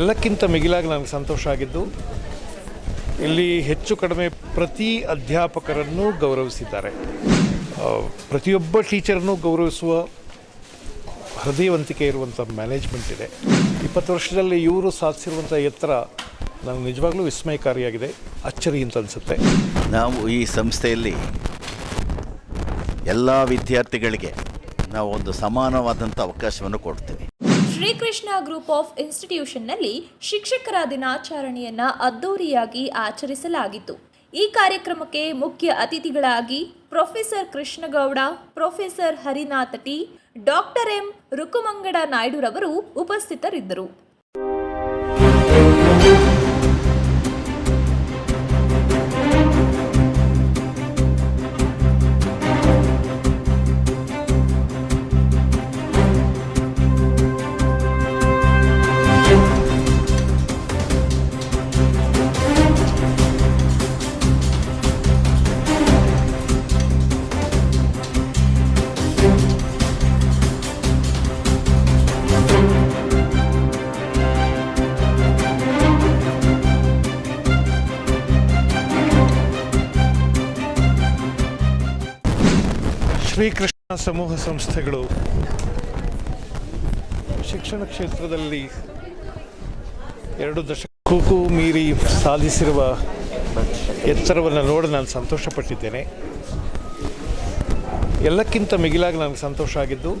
ಎಲ್ಲಕ್ಕಿಂತ ಮಿಗಿಲಾಗಿ ನನಗೆ ಸಂತೋಷ ಆಗಿದ್ದು, ಇಲ್ಲಿ ಹೆಚ್ಚು ಕಡಿಮೆ ಪ್ರತಿ ಅಧ್ಯಾಪಕರನ್ನು ಗೌರವಿಸಿದ್ದಾರೆ. ಪ್ರತಿಯೊಬ್ಬ ಟೀಚರನ್ನು ಗೌರವಿಸುವ ಹೃದಯವಂತಿಕೆ ಇರುವಂಥ ಮ್ಯಾನೇಜ್ಮೆಂಟ್ ಇದೆ. ಇಪ್ಪತ್ತು ವರ್ಷದಲ್ಲಿ ಇವರು ಸಾಧಿಸಿರುವಂಥ ಎತ್ತರ ನನಗೆ ನಿಜವಾಗ್ಲೂ ವಿಸ್ಮಯಕಾರಿಯಾಗಿದೆ, ಅಚ್ಚರಿ ಅಂತ ಅನಿಸುತ್ತೆ. ನಾವು ಈ ಸಂಸ್ಥೆಯಲ್ಲಿ ಎಲ್ಲ ವಿದ್ಯಾರ್ಥಿಗಳಿಗೆ ನಾವು ಒಂದು ಸಮಾನವಾದಂಥ ಅವಕಾಶವನ್ನು ಕೊಡ್ತೀವಿ. ಶ್ರೀಕೃಷ್ಣ ಗ್ರೂಪ್ ಆಫ್ ಇನ್ಸ್ಟಿಟ್ಯೂಷನ್ನಲ್ಲಿ ಶಿಕ್ಷಕರ ದಿನಾಚರಣೆಯನ್ನು ಅದ್ದೂರಿಯಾಗಿ ಆಚರಿಸಲಾಗಿತ್ತು. ಈ ಕಾರ್ಯಕ್ರಮಕ್ಕೆ ಮುಖ್ಯ ಅತಿಥಿಗಳಾಗಿ professor Krishnagowda, professor Harinath T doctor M Rukumangada ನಾಯ್ಡುರವರು ಉಪಸ್ಥಿತರಿದ್ದರು. ಶ್ರೀಕೃಷ್ಣ ಸಮೂಹ ಸಂಸ್ಥೆಗಳು. ಶಿಕ್ಷಣ ಕ್ಷೇತ್ರದಲ್ಲಿ ಎರಡು ದಶಕಕ್ಕೂ ಮೀರಿ ಸಾಧಿಸಿರುವ ಎತ್ತರವನ್ನು ನೋಡಿ ನಾನು ಸಂತೋಷಪಟ್ಟಿದ್ದೇನೆ. ಎಲ್ಲಕ್ಕಿಂತ ಮಿಗಿಲಾಗಿ ನನಗೆ ಸಂತೋಷ ಆಗಿದ್ದು,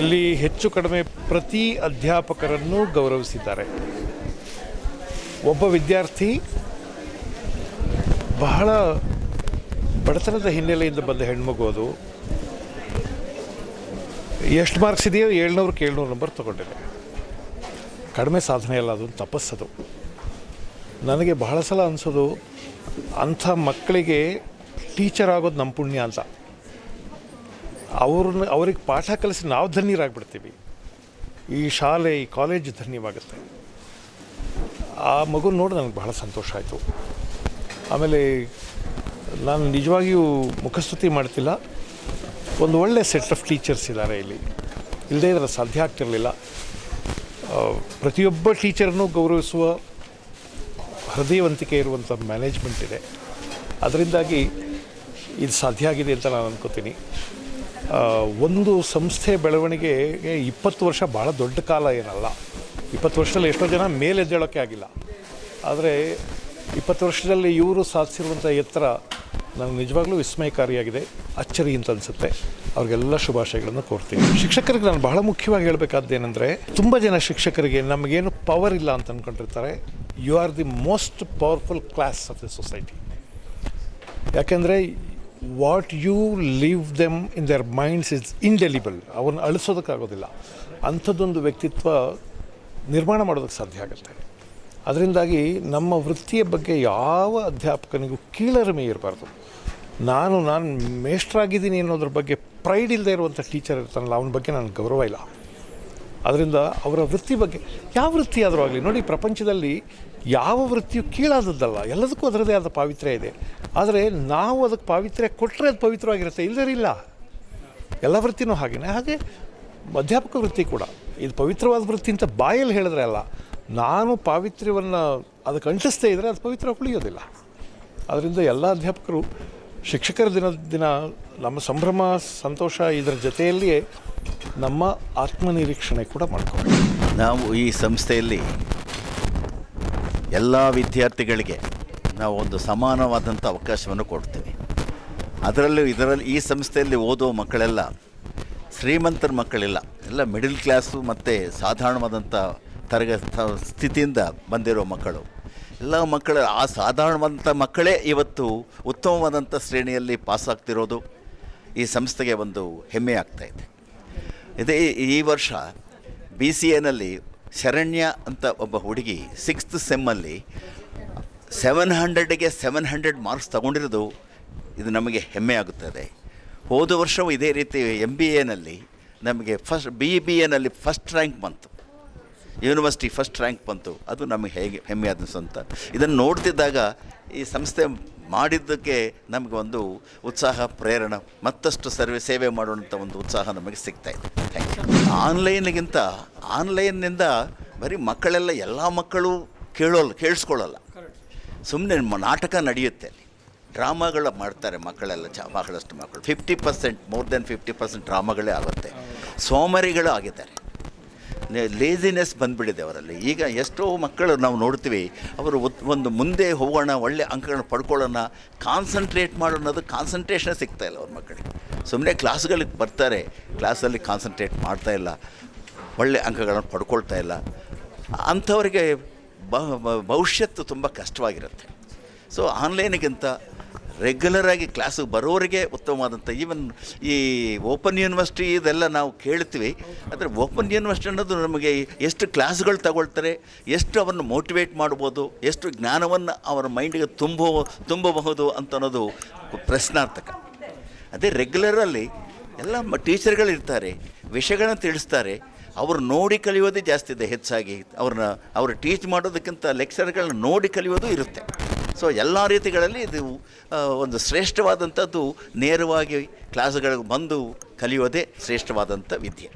ಇಲ್ಲಿ ಹೆಚ್ಚು ಕಡಿಮೆ ಪ್ರತಿ ಅಧ್ಯಾಪಕರನ್ನು ಗೌರವಿಸಿದ್ದಾರೆ. ಒಬ್ಬ ವಿದ್ಯಾರ್ಥಿ ಬಹಳ ಬಡತನದ ಹಿನ್ನೆಲೆಯಿಂದ ಬಂದ ಹೆಣ್ಮಗು ಅದು. ಎಷ್ಟು ಮಾರ್ಕ್ಸ್ ಇದೆಯೋ ಏಳ್ನೂರಕ್ಕೆ ಏಳ್ನೂರು ನಂಬರ್ ತೊಗೊಂಡಿದೆ. ಕಡಿಮೆ ಸಾಧನೆ ಅಲ್ಲ, ಅದು ತಪಸ್ಸದು. ನನಗೆ ಬಹಳ ಸಲ ಅನಿಸೋದು, ಅಂಥ ಮಕ್ಕಳಿಗೆ ಟೀಚರ್ ಆಗೋದು ನಮ್ಮ ಪುಣ್ಯ ಅಂತ. ಅವ್ರನ್ನ, ಅವ್ರಿಗೆ ಪಾಠ ಕಲಿಸಿ ನಾವು ಧನ್ಯರಾಗ್ಬಿಡ್ತೀವಿ. ಈ ಶಾಲೆ, ಈ ಕಾಲೇಜ್ ಧನ್ಯವಾಗುತ್ತೆ. ಆ ಮಗು ನೋಡಿ, ನನಗೆ ಬಹಳ ಸಂತೋಷ ಆಯಿತು. ಆಮೇಲೆ ನಾನು ನಿಜವಾಗಿಯೂ ಮುಖಸ್ತುತಿ ಮಾಡ್ತಿಲ್ಲ. ಒಂದು ಒಳ್ಳೆ ಸೆಟ್ ಆಫ್ ಟೀಚರ್ಸ್ ಇದ್ದಾರೆ ಇಲ್ಲಿ. ಇಲ್ಲದೇ ಇದ್ರೆ ಸಾಧ್ಯ ಆಗ್ತಿರಲಿಲ್ಲ. ಪ್ರತಿಯೊಬ್ಬ ಟೀಚರನ್ನು ಗೌರವಿಸುವ ಹೃದಯವಂತಿಕೆ ಇರುವಂಥ ಮ್ಯಾನೇಜ್ಮೆಂಟ್ ಇದೆ. ಅದರಿಂದಾಗಿ ಇದು ಸಾಧ್ಯ ಆಗಿದೆ ಅಂತ ನಾನು ಅನ್ಕೋತೀನಿ. ಒಂದು ಸಂಸ್ಥೆ ಬೆಳವಣಿಗೆಗೆ ಇಪ್ಪತ್ತು ವರ್ಷ ಭಾಳ ದೊಡ್ಡ ಕಾಲ ಏನಲ್ಲ. ಇಪ್ಪತ್ತು ವರ್ಷದಲ್ಲಿ ಎಷ್ಟೋ ಜನ ಮೇಲೆದ್ದೇಳೋಕ್ಕೆ ಆಗಿಲ್ಲ. ಆದರೆ ಇಪ್ಪತ್ತು ವರ್ಷದಲ್ಲಿ ಇವರು ಸಾಧಿಸಿರುವಂಥ ಎತ್ತರ ನನಗೆ ನಿಜವಾಗ್ಲೂ ವಿಸ್ಮಯಕಾರಿಯಾಗಿದೆ. ಅಚ್ಚರಿ ಅಂತ ಅನಿಸುತ್ತೆ. ಅವ್ರಿಗೆಲ್ಲ ಶುಭಾಶಯಗಳನ್ನು ಕೋರ್ತೀನಿ. ಶಿಕ್ಷಕರಿಗೆ ನಾನು ಬಹಳ ಮುಖ್ಯವಾಗಿ ಹೇಳಬೇಕಾದ್ದೇನೆಂದರೆ ತುಂಬ ಜನ ಶಿಕ್ಷಕರಿಗೆ ನಮಗೇನು ಪವರ್ ಇಲ್ಲ ಅಂತ ಅಂದ್ಕೊಂಡಿರ್ತಾರೆ you are the most powerful class of the society ಯಾಕೆಂದರೆ what you leave them in their minds is indelible ಅವನ್ನ ಅಳಿಸೋದಕ್ಕಾಗೋದಿಲ್ಲ. ಅಂಥದ್ದೊಂದು ವ್ಯಕ್ತಿತ್ವ ನಿರ್ಮಾಣ ಮಾಡೋದಕ್ಕೆ ಸಾಧ್ಯ ಆಗುತ್ತೆ. ಅದರಿಂದಾಗಿ ನಮ್ಮ ವೃತ್ತಿಯ ಬಗ್ಗೆ ಯಾವ ಅಧ್ಯಾಪಕನಿಗೂ ಕೀಳರಿಮೆ ಇರಬಾರ್ದು. ನಾನು ನಾನು ಮೇಷ್ಟ್ರಾಗಿದ್ದೀನಿ ಅನ್ನೋದ್ರ ಬಗ್ಗೆ ಪ್ರೈಡ್ ಇಲ್ಲದೆ ಇರುವಂಥ ಟೀಚರ್ ಇರ್ತಾನಲ್ಲ, ಅವನ ಬಗ್ಗೆ ನನಗೆ ಗೌರವ ಇಲ್ಲ. ಅದರಿಂದ ಅವರ ವೃತ್ತಿ ಬಗ್ಗೆ, ಯಾವ ವೃತ್ತಿ ಆದರೂ ಆಗಲಿ, ನೋಡಿ ಪ್ರಪಂಚದಲ್ಲಿ ಯಾವ ವೃತ್ತಿಯು ಕೀಳಾದದ್ದಲ್ಲ, ಎಲ್ಲದಕ್ಕೂ ಅದರದೇ ಆದ ಪಾವಿತ್ರ್ಯ ಇದೆ. ಆದರೆ ನಾವು ಅದಕ್ಕೆ ಪಾವಿತ್ರ್ಯ ಕೊಟ್ಟರೆ ಅದು ಪವಿತ್ರವಾಗಿರುತ್ತೆ ಇಲ್ಲದಿರಲಿಲ್ಲ ಇಲ್ಲ. ಎಲ್ಲ ವೃತ್ತಿನೂ ಹಾಗೆಯೇ ಹಾಗೆ ಅಧ್ಯಾಪಕ ವೃತ್ತಿ ಕೂಡ. ಇದು ಪವಿತ್ರವಾದ ವೃತ್ತಿ ಅಂತ ಬಾಯಲ್ಲಿ ಹೇಳಿದ್ರೆ ಅಲ್ಲ ನಾನು ಪಾವಿತ್ರ್ಯವನ್ನು ಅದಕ್ಕೆ ಅಂಟಿಸ್ತೇ ಇದ್ದರೆ ಅದು ಪವಿತ್ರ ಉಳಿಯೋದಿಲ್ಲ. ಅದರಿಂದ ಎಲ್ಲ ಅಧ್ಯಾಪಕರು ಶಿಕ್ಷಕರ ದಿನ ದಿನ ನಮ್ಮ ಸಂಭ್ರಮ, ಸಂತೋಷ ಇದರ ಜೊತೆಯಲ್ಲಿಯೇ ನಮ್ಮ ಆತ್ಮನಿರೀಕ್ಷಣೆ ಕೂಡ ಮಾಡ್ಕೋಬೇಕು ನಾವು ಈ ಸಂಸ್ಥೆಯಲ್ಲಿ ಎಲ್ಲ ವಿದ್ಯಾರ್ಥಿಗಳಿಗೆ ನಾವು ಒಂದು ಸಮಾನವಾದಂಥ ಅವಕಾಶವನ್ನು ಕೊಡ್ತೀವಿ. ಅದರಲ್ಲೂ ಇದರಲ್ಲಿ ಈ ಸಂಸ್ಥೆಯಲ್ಲಿ ಓದೋ ಮಕ್ಕಳೆಲ್ಲ ಶ್ರೀಮಂತರ ಮಕ್ಕಳಿಲ್ಲ. ಎಲ್ಲ ಮಿಡಿಲ್ ಕ್ಲಾಸು ಮತ್ತು ಸಾಧಾರಣವಾದಂಥ ತರಗ ಸ್ಥಿತಿಯಿಂದ ಬಂದಿರೋ ಮಕ್ಕಳು. ಎಲ್ಲ ಮಕ್ಕಳ ಆ ಸಾಧಾರಣವಾದಂಥ ಮಕ್ಕಳೇ ಇವತ್ತು ಉತ್ತಮವಾದಂಥ ಶ್ರೇಣಿಯಲ್ಲಿ ಪಾಸಾಗ್ತಿರೋದು ಈ ಸಂಸ್ಥೆಗೆ ಒಂದು ಹೆಮ್ಮೆ ಇದೆ. ಇದೇ ಈ ವರ್ಷ ಬಿ ಸಿ ಎನಲ್ಲಿ ಶರಣ್ಯ ಅಂತ ಒಬ್ಬ ಹುಡುಗಿ ಸಿಕ್ಸ್ತ್ ಸೆಮ್ಮಲ್ಲಿ ಸೆವೆನ್ ಹಂಡ್ರೆಡ್ಗೆ ಸೆವೆನ್ ಹಂಡ್ರೆಡ್ ಮಾರ್ಕ್ಸ್ ತಗೊಂಡಿರೋದು ಇದು ನಮಗೆ ಹೆಮ್ಮೆ ಆಗುತ್ತದೆ. ಹೋದ ವರ್ಷವೂ ಇದೇ ರೀತಿ ಎಂ ಬಿ ಎನಲ್ಲಿ ನಮಗೆ ಫಸ್ಟ್, ಬಿ ಬಿ ಎನಲ್ಲಿ ಫಸ್ಟ್ ರ್ಯಾಂಕ್ ಬಂತು. ಯೂನಿವರ್ಸಿಟಿ ಫಸ್ಟ್ ರ್ಯಾಂಕ್ ಬಂತು. ಅದು ನಮಗೆ ಹೇಗೆ ಹೆಮ್ಮೆ ಇದನ್ನು ನೋಡ್ತಿದ್ದಾಗ ಈ ಸಂಸ್ಥೆ ಮಾಡಿದ್ದಕ್ಕೆ ನಮಗೆ ಒಂದು ಉತ್ಸಾಹ, ಪ್ರೇರಣೆ, ಮತ್ತಷ್ಟು ಸರ್ವೆ ಸೇವೆ ಮಾಡುವಂಥ ಒಂದು ಉತ್ಸಾಹ ನಮಗೆ ಸಿಗ್ತಾ ಇದೆ. ಥ್ಯಾಂಕ್ ಯು ಆನ್ಲೈನ್ಗಿಂತ, ಆನ್ಲೈನ್ನಿಂದ ಬರೀ ಮಕ್ಕಳೆಲ್ಲ ಎಲ್ಲ ಮಕ್ಕಳು ಕೇಳೋಲ್ಲ, ಕೇಳಿಸ್ಕೊಳ್ಳಲ್ಲ. ಸುಮ್ಮನೆ ನಾಟಕ ನಡೆಯುತ್ತೆ ಅಲ್ಲಿ. ಡ್ರಾಮಾಗಳು ಮಾಡ್ತಾರೆ ಮಕ್ಕಳೆಲ್ಲ ಚ, ಬಹಳಷ್ಟು ಮಕ್ಕಳು. Fifty percent more than fifty percent ಡ್ರಾಮಾಗಳೇ ಆಗುತ್ತೆ. ಸೋಮರಿಗಳು ಆಗಿದ್ದಾರೆ. ಲೇಸಿನೆಸ್ ಬಂದ್ಬಿಟ್ಟಿದೆ ಅವರಲ್ಲಿ. ಈಗ ಎಷ್ಟೋ ಮಕ್ಕಳು ನಾವು ನೋಡ್ತೀವಿ, ಅವರು ಒಂದು ಮುಂದೆ ಹೋಗೋಣ, ಒಳ್ಳೆ ಅಂಕಗಳನ್ನ ಪಡ್ಕೊಳ್ಳೋಣ ಕಾನ್ಸಂಟ್ರೇಟ್ ಮಾಡೋಣದು ಕಾನ್ಸಂಟ್ರೇಷನ್ ಸಿಗ್ತಾ ಇಲ್ಲ ಅವ್ರ ಮಕ್ಕಳಿಗೆ. ಸುಮ್ಮನೆ ಕ್ಲಾಸ್ಗಳಿಗೆ ಬರ್ತಾರೆ ಕ್ಲಾಸಲ್ಲಿ ಕಾನ್ಸಂಟ್ರೇಟ್ ಮಾಡ್ತಾ ಇಲ್ಲ, ಒಳ್ಳೆ ಅಂಕಗಳನ್ನು ಪಡ್ಕೊಳ್ತಾ ಇಲ್ಲ. ಅಂಥವರಿಗೆ ಭವಿಷ್ಯತ್ತು ತುಂಬ ಕಷ್ಟವಾಗಿರುತ್ತೆ. ಸೊ ಆನ್ಲೈನಿಗಿಂತ ರೆಗ್ಯುಲರಾಗಿ ಕ್ಲಾಸಿಗೆ ಬರೋರಿಗೆ ಉತ್ತಮವಾದಂಥ ಈವನ್ ಈ ಓಪನ್ ಯೂನಿವರ್ಸಿಟಿ ಇದೆಲ್ಲ ನಾವು ಕೇಳ್ತೀವಿ. ಆದರೆ ಓಪನ್ ಯೂನಿವರ್ಸಿಟಿ ಅನ್ನೋದು ನಮಗೆ ಎಷ್ಟು ಕ್ಲಾಸ್ಗಳು ತಗೊಳ್ತಾರೆ, ಎಷ್ಟು ಅವರನ್ನು ಮೋಟಿವೇಟ್ ಮಾಡ್ಬೋದು, ಎಷ್ಟು ಜ್ಞಾನವನ್ನು ಅವರ ಮೈಂಡಿಗೆ ತುಂಬೋ, ತುಂಬಬಹುದು ಅಂತ ಅನ್ನೋದು ಪ್ರಶ್ನಾರ್ಥಕ. ಅದೇ ರೆಗ್ಯುಲರಲ್ಲಿ ಎಲ್ಲ ಟೀಚರ್ಗಳಿರ್ತಾರೆ ವಿಷಯಗಳನ್ನ ತಿಳಿಸ್ತಾರೆ, ಅವರು ನೋಡಿ ಕಲಿಯೋದೇ ಜಾಸ್ತಿ ಇದೆ ಹೆಚ್ಚಾಗಿ. ಅವ್ರನ್ನ ಅವರು ಟೀಚ್ ಮಾಡೋದಕ್ಕಿಂತ ಲೆಕ್ಚರ್ಗಳನ್ನ ನೋಡಿ ಕಲಿಯೋದು ಇರುತ್ತೆ. ಸೊ ಎಲ್ಲ ರೀತಿಗಳಲ್ಲಿ ಇದು ಒಂದು ಶ್ರೇಷ್ಠವಾದಂಥದ್ದು ನೇರವಾಗಿ ಕ್ಲಾಸ್ಗಳಿಗೆ ಬಂದು ಕಲಿಯೋದೇ ಶ್ರೇಷ್ಠವಾದಂಥ ವಿದ್ಯೆ.